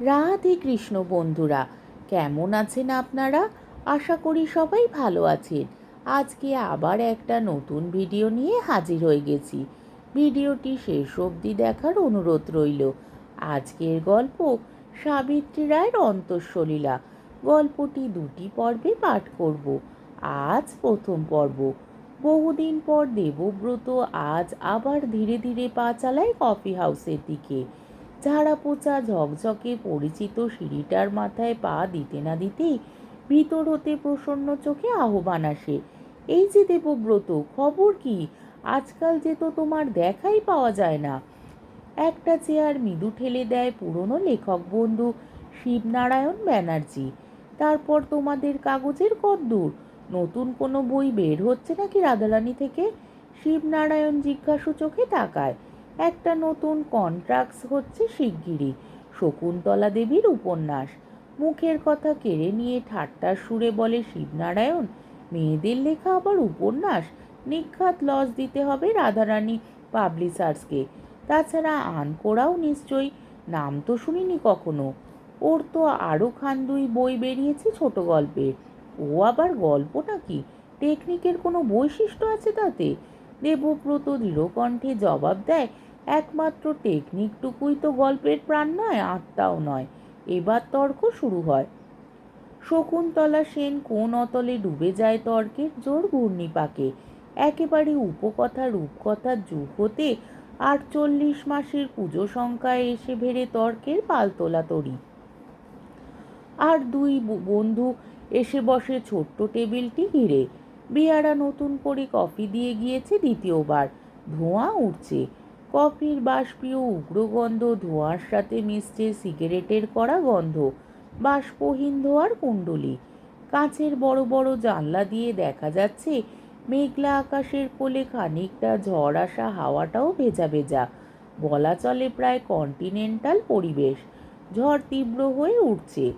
রাধে কৃষ্ণ বন্ধুরা, কেমন আছেন আপনারা? আশা করি সবাই ভালো আছেন। আজকে আবার একটা নতুন ভিডিও নিয়ে হাজির হয়ে গেছি। ভিডিওটি শেষ অবধি দেখার অনুরোধ রইল। আজকের গল্প সাবিত্রী রায়ের অন্তঃসলীলা। গল্পটি দুটি পর্বে পাঠ করব। আজ প্রথম পর্ব। বহুদিন পর দেবব্রত আজ আবার ধীরে ধীরে পা চালায় কফি হাউসের দিকে। ঝাড়া পোচা ঝকঝকে পরিচিত সিঁড়িটার মাথায় পা দিতে না দিতেই ভিতর হতে প্রসন্ন চোখে আহ্বান আসে। এই যে দেবব্রত, খবর কি? আজকাল যে তো তোমার দেখাই পাওয়া যায় না। একটা চেয়ার মৃদু ঠেলে দেয় পুরনো লেখক বন্ধু শিবনারায়ণ ব্যানার্জি। তারপর তোমাদের কাগজের কদ্দূর? নতুন কোনো বই বের হচ্ছে নাকি রাধারানী থেকে? শিবনারায়ণ জিজ্ঞাসু চোখে তাকায়। একটা নতুন কন্ট্রাক্টস হচ্ছে শিগগিরই। শকুন্তলা দেবীর উপন্যাস। মুখের কথা কেড়ে নিয়ে ঠাট্টার সুরে বলে শিবনারায়ণ, মেয়েদের লেখা আবার উপন্যাস। নিখাত লস দিতে হবে রাধারানী পাবলিশার্সকে। তাছাড়া আনকোড়াও নিশ্চয়ই, নাম তো শুনিনি কখনো। ওর তো আরও খান দুই বই বেরিয়েছে ছোট গল্পের ও আবার গল্প নাকি? টেকনিকের কোনো বৈশিষ্ট্য আছে তাতে? দেবব্রত দৃঢ়কণ্ঠে জবাব দেয় একমাত্র টেকনিকটুকুই তো গল্পের প্রাণ নয়, আত্মাও নয়। এবার তর্ক শুরু হয়। শকুন্তলা সেন কোন অতলে ডুবে যায় তর্কের জোর ঘূর্ণিপাকে একেবারে উপকথা রূপকথার যুগ হতে আটচল্লিশ মাসের পুজো সংখ্যায় এসে ভেড়ে তর্কের পালতোলা তরি। আর দুই বন্ধু এসে বসে ছোট্ট টেবিলটি ঘিরে। বিয়ারা নতুন করে কফি দিয়ে গিয়েছে দ্বিতীয়বার। ধোঁয়া উঠছে। কফির বাষ্পীয় উগ্র গন্ধ ধোঁয়ার সাথে মিশছে সিগারেটের কড়া গন্ধ, বাষ্পহীন ধোয়ার কুণ্ডলি। কাঁচের বড় বড় জানলা দিয়ে দেখা যাচ্ছে মেঘলা আকাশের কোলে খানিকটা ঝড় আসা হাওয়াটাও ভেজা ভেজা। বলা চলে প্রায় কন্টিনেন্টাল পরিবেশ। ঝড় তীব্র হয়ে উঠছে।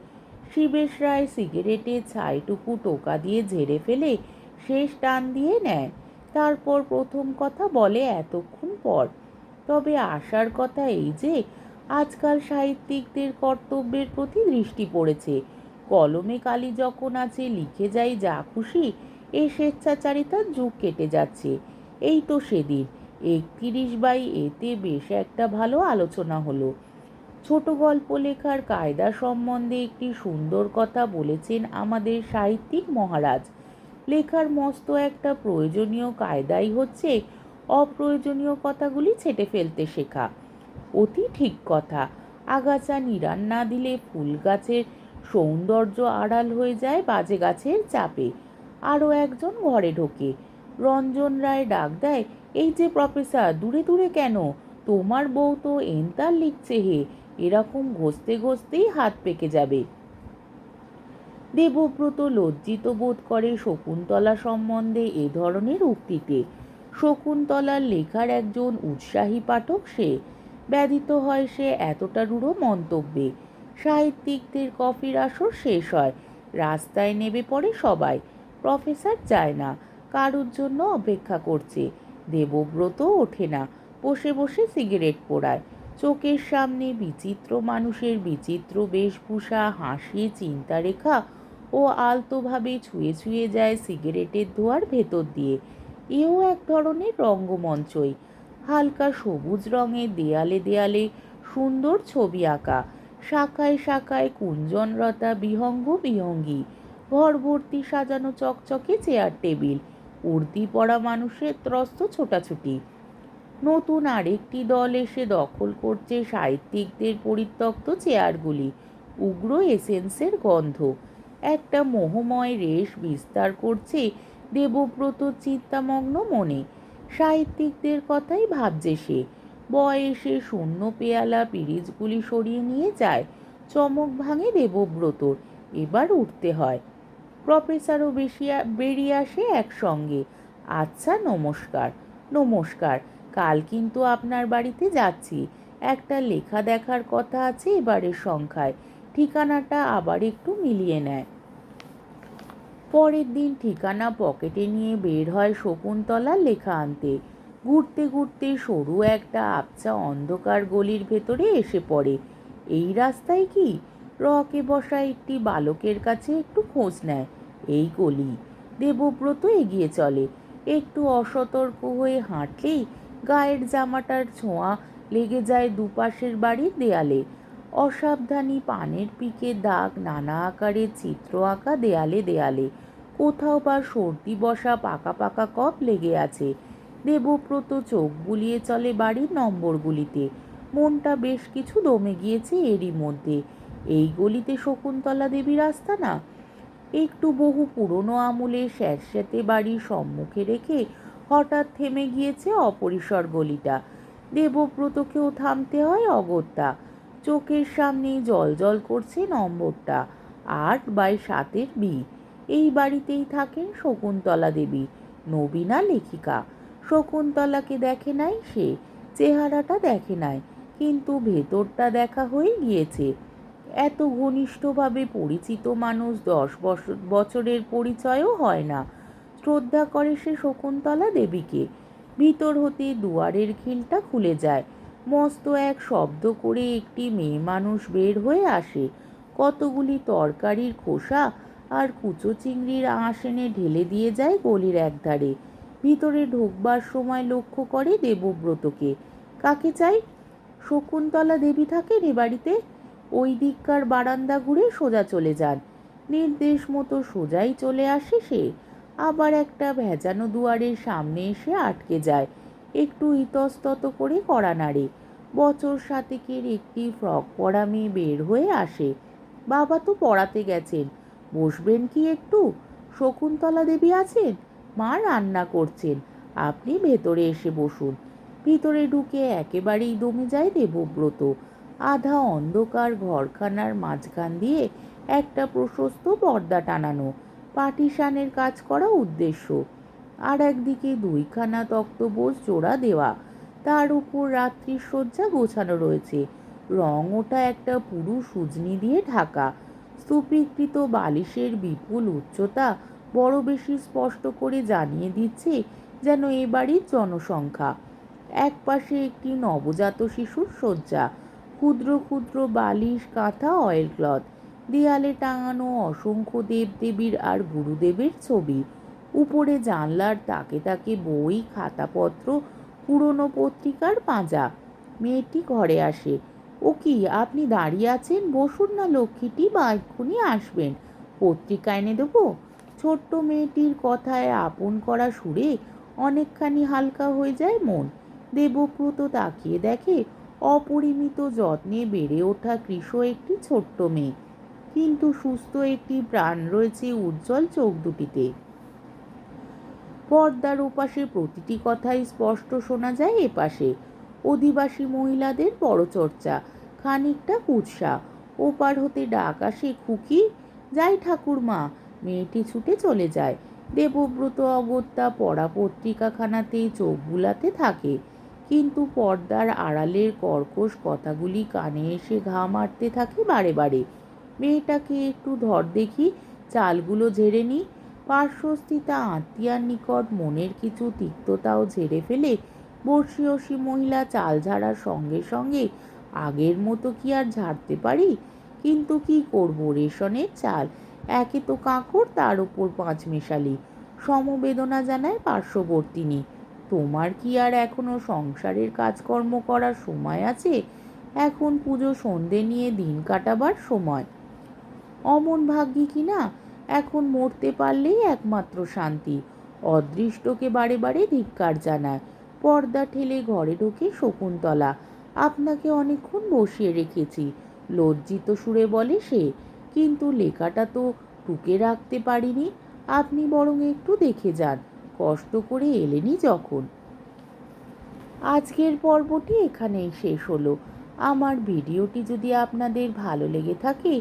শিবেশ রায় সিগারেটে ছাইটুকু টোকা দিয়ে ঝেড়ে ফেলে শেষ টান দিয়ে নেয়। তারপর প্রথম কথা বলে এতক্ষণ পর। তবে আসার কথা এই যে, আজকাল সাহিত্যিকদের কর্তব্যের প্রতি দৃষ্টি পড়েছে। কলমে কালি যখন আছে, লিখে যাই যা খুশি এই স্বেচ্ছাচারিতার যুগ কেটে যাচ্ছে। এই তো সেদিন, একত্রিশ বাই এতে বেশ একটা ভালো আলোচনা হলো। ছোট গল্প লেখার কায়দা সম্বন্ধে একটি সুন্দর কথা বলেছেন আমাদের সাহিত্যিক মহারাজ। লেখার মস্ত একটা প্রয়োজনীয় কায়দাই হচ্ছে অপ্রয়োজনীয় কথাগুলি ছেটে ফেলতে শেখা। অতি ঠিক কথা। আগাছা নিরান না দিলে ফুল গাছের সৌন্দর্য আড়াল হয়ে যায় বাজে গাছের চাপে। আরও একজন ঘরে ঢোকে। রঞ্জন রায় ডাক দেয়, এই যে প্রফেসর, দূরে দূরে কেন? তোমার বউ তো এনতার লিখছে হে। এরকম ঘষতে ঘষতেই হাত পেকে যাবে। দেবব্রত লজ্জিত বোধ করে শকুন্তলা সম্বন্ধে এ ধরনের উক্তিতে। শকুন্তলার লেখার একজন উৎসাহী পাঠক সে। ব্যথিত হয় সে এতটা রূঢ় মন্তব্যে। সাহিত্যিকদের কফির আসর শেষ হয়। রাস্তায় নেবে পড়ে সবাই। প্রফেসর যায় না। কারুর জন্য অপেক্ষা করছে। দেবব্রত ওঠে না। বসে বসে সিগারেট পোড়ায়। চোখের সামনে বিচিত্র মানুষের বিচিত্র বেশভূষা, হাসি, চিন্তারেখা ও আলতোভাবে ছুঁয়ে ছুঁয়ে যায় সিগারেটের ধোয়ার ভেতর দিয়ে। এও এক ধরনের রঙ্গমঞ্চই। হালকা সবুজ রঙের দেয়ালে দেয়ালে সুন্দর ছবি আঁকা, শাখায় শাখায় কুঞ্জনরতা বিহঙ্গ বিহঙ্গী ঘর ভর্তি সাজানো চকচকে চেয়ার টেবিল উর্দি পড়া মানুষের ত্রস্ত ছোটাছুটি। নতুন আরেকটি দল এসে দখল করছে সাহিত্যিকদের পরিত্যক্ত চেয়ারগুলি, উগ্র এসেন্সের গন্ধ। একটা মোহময় রেশ বিস্তার করছে দেবব্রত, চিন্তামগ্ন মনে। সাহিত্যিকদের কথাই ভাবছে সে। বয়সে শূন্য পেয়ালা পিরিজগুলি সরিয়ে নিয়ে যায়। চমক ভাঙে দেবব্রতর। এবার উঠতে হয়। প্রফেসরও বেশি বেরিয়ে আসে একসঙ্গে। আচ্ছা নমস্কার। নমস্কার, কাল কিন্তু আপনার বাড়িতে যাচ্ছি। একটা লেখা দেখার কথা আছে এবারের সংখ্যায়। ঠিকানাটা আবার একটু মিলিয়ে নেয়। পরের দিন ঠিকানা পকেটে নিয়ে বের হয় শকুন্তলার লেখা আনতে। ঘুরতে ঘুরতে সরু একটা আবচা অন্ধকার গলির ভেতরে এসে পড়ে। এই রাস্তায় কি? রকে বসা একটি বালকের কাছে একটু খোঁজ নেয়। এই গলি দেবব্রত এগিয়ে চলে। একটু অসতর্ক হয়ে হাঁটলেই গায়ের জামাটার ছোঁয়া লেগে যায় দুপাশের বাড়ির দেয়ালে। অসাবধানী পানের পিকে দাগ, নানা আকারের চিত্র আঁকা দেয়ালে দেয়ালে। কোথাও বা সর্দি বসা পাকা পাকা কপ লেগে আছে। দেবব্রত চোখ বুলিয়ে চলে বাড়ির নম্বরগুলিতে। মনটা বেশ কিছু দমে গিয়েছে এরই মধ্যে। এই গলিতে শকুন্তলা দেবী রাস্তা না একটু বহু পুরনো আমলের স্যাঁতস্যাঁতে বাড়ির সম্মুখে রেখে হঠাৎ থেমে গিয়েছে অপরিসর গলিটা। দেবব্রতকেও থামতে হয় অগত্যা। চোখের সামনেই জল জল করছে নম্বরটা, আট বাই সাতের বি এই বাড়িতেই থাকেন শকুন্তলা দেবী, নবীনা লেখিকা। শকুন্তলাকে দেখে নাই সে, চেহারাটা দেখে নাই, কিন্তু ভেতরটা দেখা হয়ে গিয়েছে। এত ঘনিষ্ঠভাবে পরিচিত মানুষ দশ বছর বছরের পরিচয়ও হয় না। শ্রদ্ধা করে সে শকুন্তলা দেবীকে। ভিতর হতে দুয়ারের খিলটা খুলে যায়। মস্ত এক শব্দ করে একটি মেয়ে মানুষ বের হয়ে আসে। কতগুলি তরকারির খোসা আর কুচো চিংড়ির আঁশ এনে ঢেলে দিয়ে যায় গলির একধারে। ভিতরে ঢোকবার সময় লক্ষ্য করে দেবব্রতকে। কাকে চাই? শকুন্তলা দেবী থাকেন এ বাড়িতে? ওই দিককার বারান্দা ঘুরে সোজা চলে যান। নির্দেশ মতো সোজাই চলে আসে সে। আবার একটা ভেজানো দুয়ারের সামনে এসে আটকে যায়। একটু ইতস্তত করে কড়া নাড়ে। বছর সাতেকের একটি ফ্রক পরা মেয়ে বের হয়ে আসে। বাবা তো পড়াতে গেছেন, বসবেন কি একটু? শকুন্তলা দেবী আছেন? মা রান্না করছেন, আপনি ভেতরে এসে বসুন। ভিতরে ঢুকে একেবারেই দমে যায় দেবব্রত। আধা অন্ধকার ঘরখানার মাঝখান দিয়ে একটা প্রশস্ত পর্দা টানানো, পাটিসানের কাজ করা উদ্দেশ্য। আর একদিকে দুইখানা তক্তবোজ জোড়া দেওয়া। তার উপর রাত্রির শয্যা গোছানো রয়েছে। রং ওটা একটা পুরু সুজনি দিয়ে ঢাকা। স্তূপীকৃত বালিশের বিপুল উচ্চতা বড় বেশি স্পষ্ট করে জানিয়ে দিচ্ছে যেন এ বাড়ির জনসংখ্যা। এক পাশে একটি নবজাত শিশুর শয্যা। ক্ষুদ্র ক্ষুদ্র বালিশ, কাঁথা, অয়েল ক্লথ। দেয়ালে টাঙানো অসংখ্য দেবদেবীর আর গুরুদেবের ছবি। উপরে জানলার তাকে তাকে বই, খাতাপত্র, পুরনো পত্রিকার পাঁজা। মেয়েটি ঘরে আসে। ও কি আপনি দাঁড়িয়ে আছেন? বসুন না, লক্ষ্মীটি বা এক্ষুনি আসবেন। পত্রিকা এনে দেবো? ছোট্ট মেয়েটির কথায় আপন করা সুরে অনেকখানি হালকা হয়ে যায় মন। দেবব্রত তাকিয়ে দেখে, অপরিমিত যত্নে বেড়ে ওঠা কৃষ একটি ছোট্ট মেয়ে। কিন্তু সুস্থ একটি প্রাণ রয়েছে উজ্জ্বল চোখ দুটিতে। পর্দার ওপাশে প্রতিটি কথাই স্পষ্ট শোনা যায় এপাশে। অধিবাসী মহিলাদের বড় চর্চা, খানিকটা কুৎসা। ওপার হতে ডাক আসে খুকি, যাই ঠাকুরমা মেয়েটি ছুটে চলে যায়। দেবব্রত অগত্যা পড়া পত্রিকাখানাতেই চোখ বুলাতে থাকে। কিন্তু পর্দার আড়ালের কর্কশ কথাগুলি কানে এসে ঘা মারতে থাকে বারে বারে। মেয়েটাকে একটু ধর দেখি, চালগুলো ঝেড়ে নি পার্শ্বস্থিতা, আত্মীয়ার নিকট মনের কিছু তিক্ততাও ঝেড়ে ফেলে বর্ষীয়সী মহিলা চাল ঝাড়ার সঙ্গে সঙ্গে আগের মতো কি আর ঝাড়তে পারি? কিন্তু কি করব রেশনের চাল? একে তো কাঁকড়, তার উপর পাঁচ মেশালি। সমবেদনা জানায় পার্শ্ববর্তিনী। তোমার কি আর এখনও সংসারের কাজকর্ম করার সময় আছে? এখন পুজো সন্ধে নিয়ে দিন কাটাবার সময়। অমন ভাগ্যি কি না এখন মরতে পারলেই একমাত্র শান্তি। অদৃষ্টকে বারে বারে ধিক্কার জানায়। পর্দা ঠেলে ঘরে ঢোকে শকুন্তলা। আপনাকে অনেকক্ষণ বসিয়ে রেখেছি। লজ্জিত সুরে বলে সে, কিন্তু লেখাটা তো টুকে রাখতে পারিনি। আপনি বরং একটু দেখে যান। কষ্ট করে এলেনি যখন। আজকের পর্বটি এখানেই শেষ হলো। আমার ভিডিওটি যদি আপনাদের ভালো লেগে থাকে